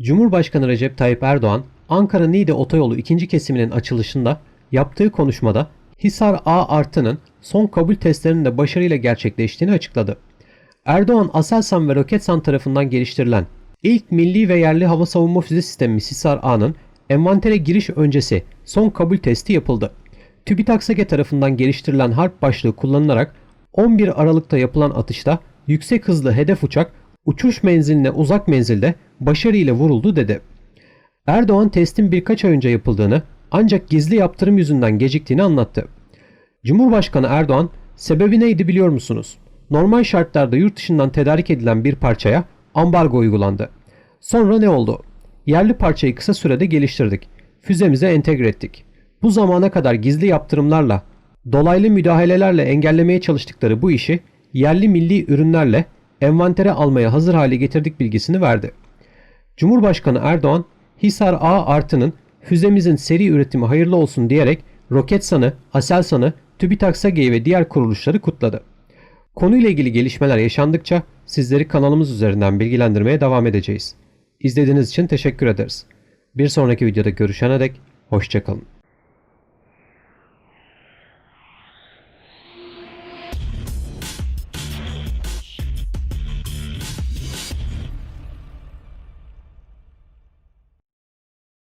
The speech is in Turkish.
Cumhurbaşkanı Recep Tayyip Erdoğan, Ankara-Niğde otoyolu ikinci kesiminin açılışında yaptığı konuşmada Hisar A artı'nın son kabul testlerinin de başarıyla gerçekleştiğini açıkladı. Erdoğan, Aselsan ve Roketsan tarafından geliştirilen ilk milli ve yerli hava savunma füze sistemi Hisar A'nın envantere giriş öncesi son kabul testi yapıldı. TÜBİTAK SAGE tarafından geliştirilen harp başlığı kullanılarak 11 Aralık'ta yapılan atışta yüksek hızlı hedef uçak uçuş menziline uzak menzilde başarıyla vuruldu dedi. Erdoğan testin birkaç ay önce yapıldığını ancak gizli yaptırım yüzünden geciktiğini anlattı. Cumhurbaşkanı Erdoğan sebebi neydi biliyor musunuz? Normal şartlarda yurt dışından tedarik edilen bir parçaya ambargo uygulandı. Sonra ne oldu? Yerli parçayı kısa sürede geliştirdik. Füzemize entegre ettik. Bu zamana kadar gizli yaptırımlarla, dolaylı müdahalelerle engellemeye çalıştıkları bu işi yerli milli ürünlerle envantere almaya hazır hale getirdik bilgisini verdi. Cumhurbaşkanı Erdoğan, Hisar A artı'nın füzemizin seri üretimi hayırlı olsun diyerek Roketsan'ı, Aselsan'ı, TÜBİTAK SAGE'yi ve diğer kuruluşları kutladı. Konuyla ilgili gelişmeler yaşandıkça sizleri kanalımız üzerinden bilgilendirmeye devam edeceğiz. İzlediğiniz için teşekkür ederiz. Bir sonraki videoda görüşene dek hoşçakalın.